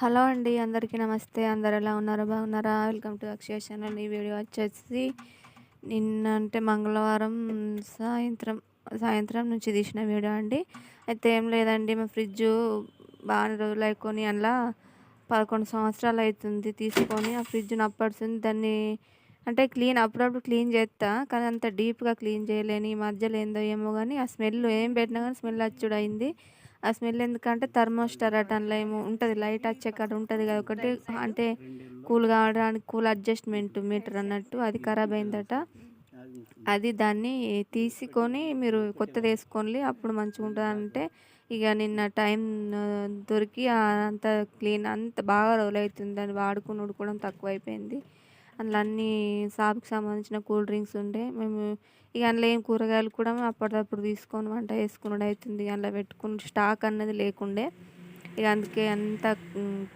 Hello అండి అందరికీ నమస్తే. అందరు ఎలా ఉన్నారో? బాగున్నారా? Welcome to Akshaya channel. ఈ వీడియో వచ్చేసి నిన్న అంటే మంగళవారం సాయంత్రం సాయంత్రం నుంచి తీసిన వీడియో అండి. అయితే ఏం లేదండి మా ఫ్రిడ్జ్ బాగా రోజులు అయికొని అలా పదకొండు సంవత్సరాలు అవుతుంది తీసుకొని ఆ ఫ్రిడ్జ్ నప్పడుతుంది దాన్ని అంటే క్లీన్ అప్పుడప్పుడు క్లీన్ చేస్తా కానీ అంత డీప్గా క్లీన్ చేయలేని ఈ మధ్యలో ఏందో ఏమో కానీ ఆ స్మెల్ ఏం పెట్టినా కానీ స్మెల్ వచ్చుడు అయింది ఆ స్మెల్ ఎందుకంటే థర్మోస్టర్ అటన్లో ఏమో ఉంటుంది లైట్ వచ్చే కాడ ఉంటుంది కదా ఒకటి. అంటే కూల్ కావడానికి కూల్ అడ్జస్ట్మెంట్ మీటర్ అన్నట్టు అది ఖరాబ్ అయిందట. అది దాన్ని తీసుకొని మీరు కొత్తది వేసుకోండి అప్పుడు మంచిగా ఉంటుంది అంటే ఇక నిన్న టైం దొరికి అంత క్లీన్ అంత బాగా రోల్ అవుతుంది దాన్ని వాడుకుని ఉడుకోవడం తక్కువ అయిపోయింది అందులో అన్ని షాప్కి సంబంధించిన కూల్ డ్రింక్స్ ఉండే మేము ఇక అందులో ఏం కూరగాయలు కూడా అప్పటిదప్పుడు తీసుకొని వంట చేసుకున్నాడు అవుతుంది. అందులో పెట్టుకుని స్టాక్ అన్నది లేకుండే ఇక అందుకే అంతా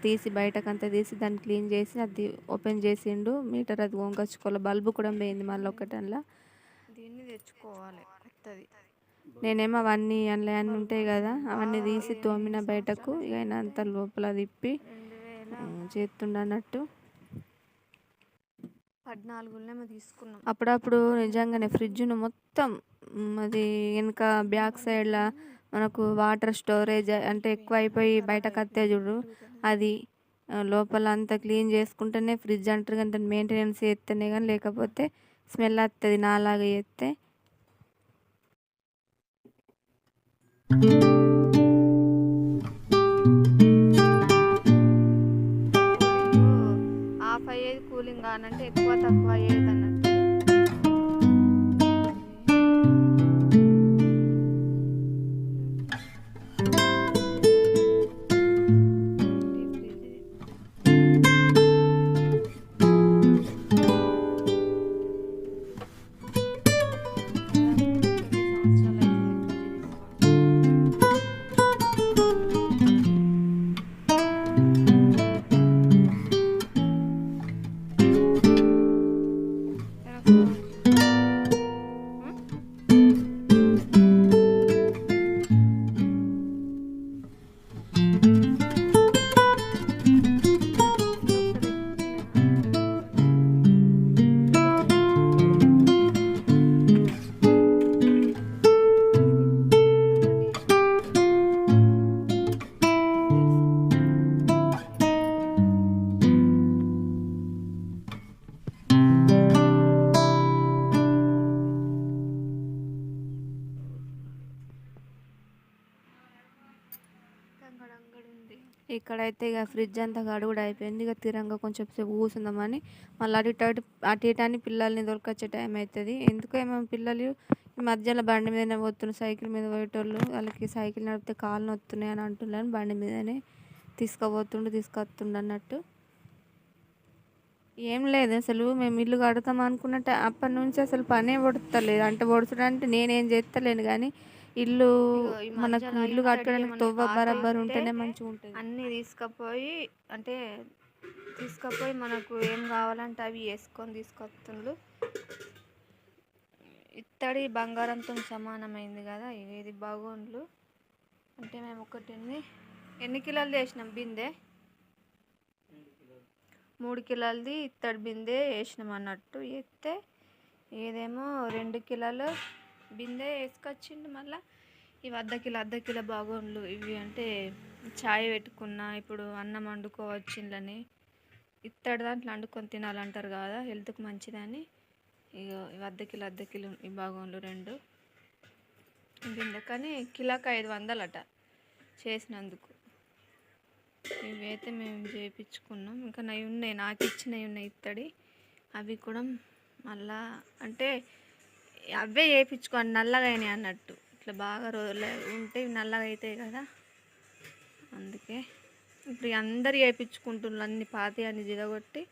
తీసి బయటకు అంతా తీసి దాన్ని క్లీన్ చేసి అది ఓపెన్ చేసిండు. మీటర్ అది వంకొచ్చుకోవాలి. బల్బు కూడా పోయింది మళ్ళీ ఒకటి అందులో. దీన్ని తెచ్చుకోవాలి. కొత్తది. నేనేమో అవన్నీ అందులో అన్నీ ఉంటాయి కదా అవన్నీ తీసి తోమిన బయటకు. ఇక అంత లోపల తిప్పి చేస్తుండ అన్నట్టు. పద్నాలుగునేమో తీసుకున్నాం. అప్పుడప్పుడు నిజంగానే ఫ్రిడ్జ్ను మొత్తం అది వెనుక బ్యాక్ సైడ్లో మనకు వాటర్ స్టోరేజ్ అంటే ఎక్కువ అయిపోయి బయటకు వస్తే చూడు. అది లోపల అంతా క్లీన్ చేసుకుంటేనే ఫ్రిడ్జ్ అంటారు కానీ దాన్ని మెయింటెనెన్స్ చేస్తేనే కానీ లేకపోతే స్మెల్ వస్తుంది నాలాగా చేస్తే. ఏది అయ్యేది కూలింగ్ కానంటే ఎక్కువ తక్కువ అయ్యేది అన్నట్టు ఇక్కడైతే ఇక ఫ్రిడ్జ్ అంతా గడుగుడు అయిపోయింది. ఇక తీరంగా కొంచెం సేపు కూర్చుందామని మళ్ళీ అటు ఇటు అటు ఇటు అని పిల్లల్ని దొరకొచ్చే టైం అవుతుంది ఎందుకో ఏమో పిల్లలు ఈ మధ్యలో బండి మీదనే పోతున్నారు. సైకిల్ మీద పోయేటోళ్ళు వాళ్ళకి సైకిల్ నడిపితే కాళ్ళు నొత్తున్నాయి అని అంటున్నాను బండి మీదనే తీసుకుపోతుండు తీసుకొస్తుండు అన్నట్టు. ఏం లేదు అసలు మేము ఇల్లు కడతాం అనుకున్నట్టు అప్పటి నుంచి అసలు పనే పొడతలేదు. అంటే పడుతుడు అంటే నేనేం చేస్తలేను కానీ ఇల్లు మనకు ఇల్లు కట్టడానికి తొవ్వ బరాబర్ ఉంటే ఉంటేనే మంచిగా ఉంటుంది. అన్నీ తీసుకుపోయి అంటే తీసుకుపోయి మనకు ఏం కావాలంటే అవి వేసుకొని తీసుకొస్తుండ్రు ఇత్తడి బంగారంతో సమానమైంది కదా ఇది బాగోన్లు అంటే మేము ఒకటి ఎన్ని ఎన్ని కిలోలు చేసినాం బిందె? మూడు కిలోలది ఇత్తడి బిందె వేసినాం అన్నట్టు. ఎత్తే ఏదేమో రెండు కిలోలు బిందె వేసుకొచ్చిండు మళ్ళీ. ఇవి అర్ధ కిలో అర్ధ కిలో బాగోన్లు ఇవి అంటే ఛాయ్ పెట్టుకున్నా ఇప్పుడు అన్నం వండుకోవచ్చు ఇత్తడి దాంట్లో వండుకొని తినాలంటారు కదా హెల్త్కి మంచిదని. ఇక ఇవి అర్ధ కిలో అర్ధ కిలో ఈ బాగోన్లు రెండు. బిందె కానీ కిలోకి ఐదు వందలట చేసినందుకు. ఇవి అయితే మేము చేయించుకున్నాం ఇంకా నవి ఉన్నాయి నాకు ఇచ్చినవి ఉన్నాయి ఇత్తడి. అవి కూడా మళ్ళా అంటే అవే చేయించుకోండి నల్లగా అయినాయి అన్నట్టు. ఇట్లా బాగా రోజులు ఉంటే నల్లగా అవుతాయి కదా. అందుకే ఇప్పుడు అందరు చేయించుకుంటున్నారు అన్ని పాతి అని జిగగొట్టి.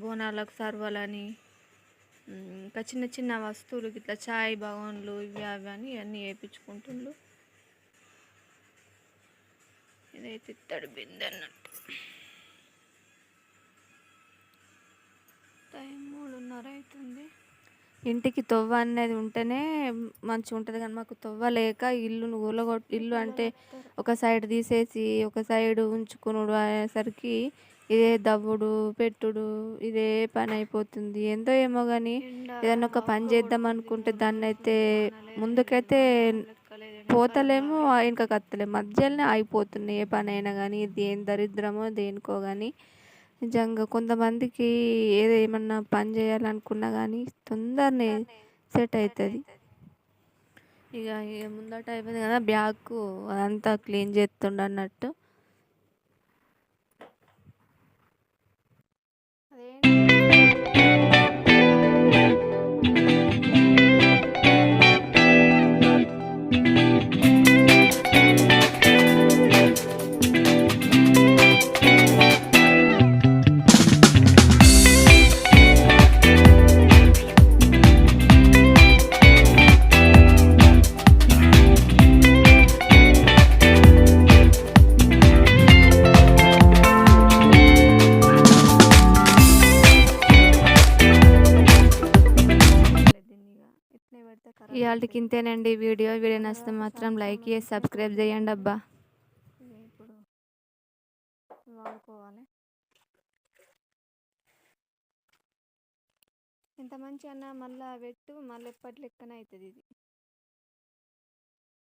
బోనాలకు సర్వలని ఇంకా చిన్న చిన్న వస్తువులు ఇట్లా చాయ్ భవన్లు ఇవి అవి అని ఇవన్నీ వేయించుకుంటుండ్రు ఇదైతే ఇత్తడి బిందె అన్నట్టు. టైం మూడున్నర అవుతుంది ఇంటికి తొవ్వ అనేది ఉంటేనే మంచిగా ఉంటుంది కానీ మాకు తొవ్వ లేక ఇల్లును కూలగొట్ ఇల్లు అంటే ఒక సైడ్ తీసేసి ఒక సైడ్ ఉంచుకునుడు అయ్యేసరికి ఇదే దవ్వుడు పెట్టుడు ఇదే పని అయిపోతుంది. ఏందో ఏమో కానీ ఏదైనా ఒక పని చేద్దాం అనుకుంటే దాన్ని అయితే ముందుకైతే పోతలేము ఇంకా కత్తలేము. మధ్యలోనే అయిపోతున్నాయి ఏ పని అయినా కానీ ఇది ఏం దరిద్రమో దేనికో కానీ నిజంగా కొంతమందికి ఏదో ఏమన్నా పని చేయాలనుకున్నా కానీ తొందరనే సెట్ అవుతుంది ఇక ఇక ముందట అయిపోయింది కదా బ్యాగ్ అదంతా క్లీన్ చేస్తుండ అన్నట్టు. ఇవాళకి ఇంతేనండి వీడియో. వీడియో నచ్చితే మాత్రం లైక్ చేసి సబ్స్క్రైబ్ చేయండి అబ్బా. ఇప్పుడు వాడుకోవాలి. ఎంత మంచి అన్న మళ్ళా పెట్టు మళ్ళీ ఎప్పటి లెక్కన అవుతుంది ఇది.